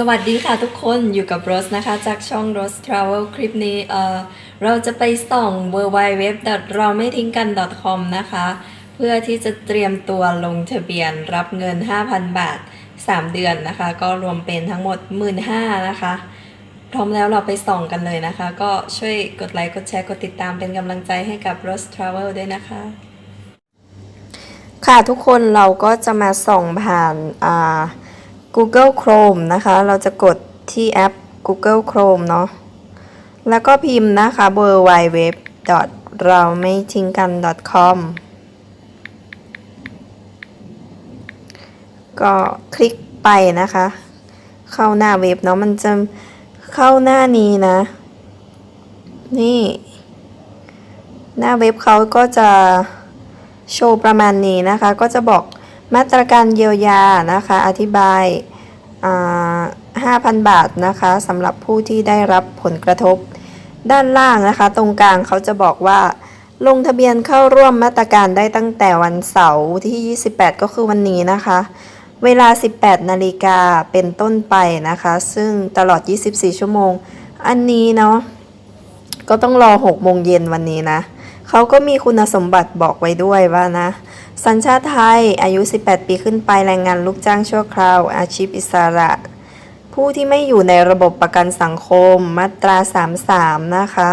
สวัสดีค่ะทุกคนอยู่กับโรสนะคะ จากช่อง Rose Travel คลิปนี้เออเราจะไปส่อง w w w เราไม่ทิ้งกัน .com นะคะ เพื่อที่จะเตรียมตัวลงทะเบียนรับเงิน 5,000 บาท 3 เดือนนะคะ ก็รวมเป็นทั้งหมด 15,000นะคะ พร้อมแล้วเราไปส่องกันเลยนะคะ ก็ช่วยกดไลค์ กดแชร์ กดติดตามเป็นกำลังใจให้กับ Rose Travel ด้วยนะคะ ค่ะทุกคนเราก็จะมาส่องผ่านอ่า Google Chrome นะคะ เราจะกดที่แอป Google Chrome เนาะ แล้วก็พิมพ์นะคะ w w w เราไม่ทิ้งกัน .com ก็คลิกไปนะคะ เข้าหน้าเว็บเนาะ มันจะเข้าหน้านี้นะ นี่ หน้าเว็บเขาก็จะโชว์ประมาณนี้นะคะ ก็จะบอก มาตรการเยียวยานะคะ อธิบาย 5,000 บาทนะคะสำหรับผู้ที่ได้รับผลกระทบ ด้านล่างนะคะ ตรงกลางเขาจะบอกว่า ลงทะเบียนเข้าร่วมมาตรการได้ตั้งแต่วันเสาร์ที่ 28 ก็คือวันนี้นะคะ เวลา 18 นาฬิกาเป็นต้นไปนะคะ ซึ่งตลอด 24 ชั่วโมง อันนี้เนาะก็ต้องรอ 6 โมงเย็นวันนี้นะ เขาก็มีคุณสมบัติบอกไว้ด้วยว่านะ สัญชาติไทย อายุ 18 ปีขึ้นไปแรงงานลูกจ้างชั่วคราว อาชีพอิสระ ผู้ที่ไม่อยู่ในระบบประกันสังคม มาตรา 33 นะคะ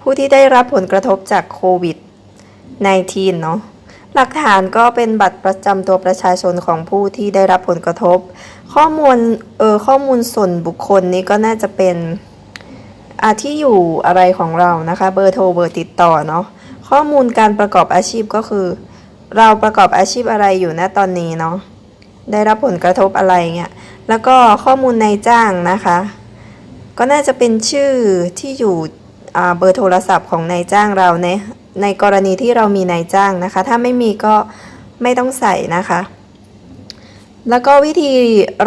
ผู้ที่ได้รับผลกระทบจากโควิด 19 เนาะหลักฐานก็เป็นบัตรประจำตัวประชาชนของผู้ที่ได้รับผลกระทบ ข้อมูลเออข้อมูลส่วนบุคคลนี้ก็น่าจะเป็นอาที่อยู่อะไรของเรานะคะ เบอร์โทรเบอร์ติดต่อเนาะ ข้อมูลการประกอบอาชีพก็คือ เราประกอบอาชีพอะไรอยู่ณตอนนี้เนาะได้รับผลกระทบอะไรเงี้ยแล้วก็ข้อมูลนายจ้างนะคะ ก็น่าจะเป็นชื่อที่อยู่เบอร์โทรศัพท์ของนายจ้างเราในในกรณีที่เรามีนายจ้างนะคะ ถ้าไม่มีก็ไม่ต้องใส่นะคะ แล้วก็วิธี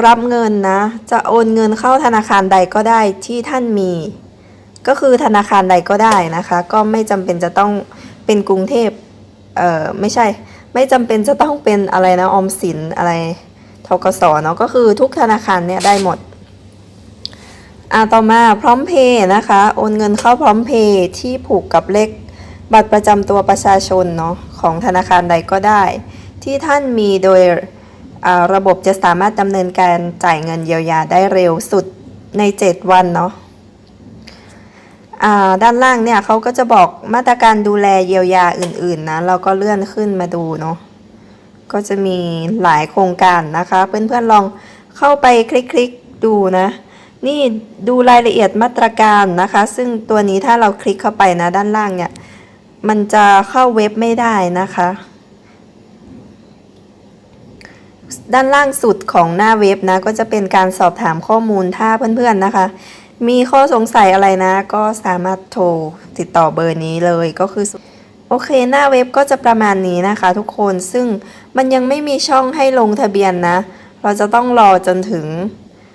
รับเงินนะ จะโอนเงินเข้าธนาคารใดก็ได้ที่ท่านมี ก็คือธนาคารใดก็ได้นะคะ ก็ไม่จำเป็นจะต้อง เป็นกรุงเทพเอ่อไม่ใช่ ไม่จำเป็นจะต้องเป็นอะไรนะออมสินอะไรทกสเนาะก็คือทุกธนาคารเนี่ยได้หมดอ่าต่อมาพร้อมเพย์นะคะโอนเงินเข้าพร้อมเพย์ที่ผูกกับเลขบัตรประจำตัวประชาชนเนาะของธนาคารใดก็ได้ ที่ท่านมีโดยอ่าระบบจะสามารถดำเนินการจ่ายเงินเยียวยาได้เร็วสุดใน 7 วันเนาะ ด้านล่างเนี่ยเขาก็จะบอกมาตรการดูแลเยียวยาอื่นๆนะเราก็เลื่อนขึ้นมาดูเนาะก็จะมีหลายโครงการนะคะ เพื่อนๆลองเข้าไปคลิกๆดูนะ นี่ดูรายละเอียดมาตรการนะคะ ซึ่งตัวนี้ถ้าเราคลิกเข้าไปนะด้านล่างเนี่ย มันจะเข้าเว็บไม่ได้นะคะ ด้านล่างสุดของหน้าเว็บนะ ก็จะเป็นการสอบถามข้อมูลถ้าเพื่อนๆนะคะ มีข้อสงสัยอะไรนะ ก็สามารถโทรติดต่อเบอร์นี้เลยก็คือ โอเคหน้าเว็บก็จะประมาณนี้นะคะทุกคนซึ่งมันยังไม่มีช่องให้ลงทะเบียนนะ เราจะต้องรอจนถึง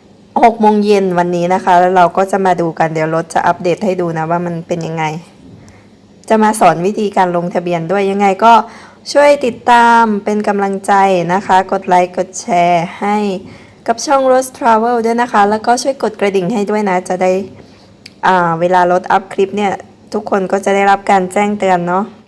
6โมงเย็นวันนี้นะคะ แล้วเราก็จะมาดูกันเดี๋ยวรถจะอัปเดตให้ดูนะว่ามันเป็นยังไง จะมาสอนวิธีการลงทะเบียนด้วยยังไงก็ช่วยติดตามเป็นกำลังใจนะคะ กดไลค์กดแชร์ให้ กับช่อง Rose Travel ด้วยนะคะ แล้วก็ช่วยกดกระดิ่งให้ด้วยนะ จะได้เวลาลดอัพคลิปเนี่ย ทุกคนก็จะได้รับการแจ้งเตือนเนาะ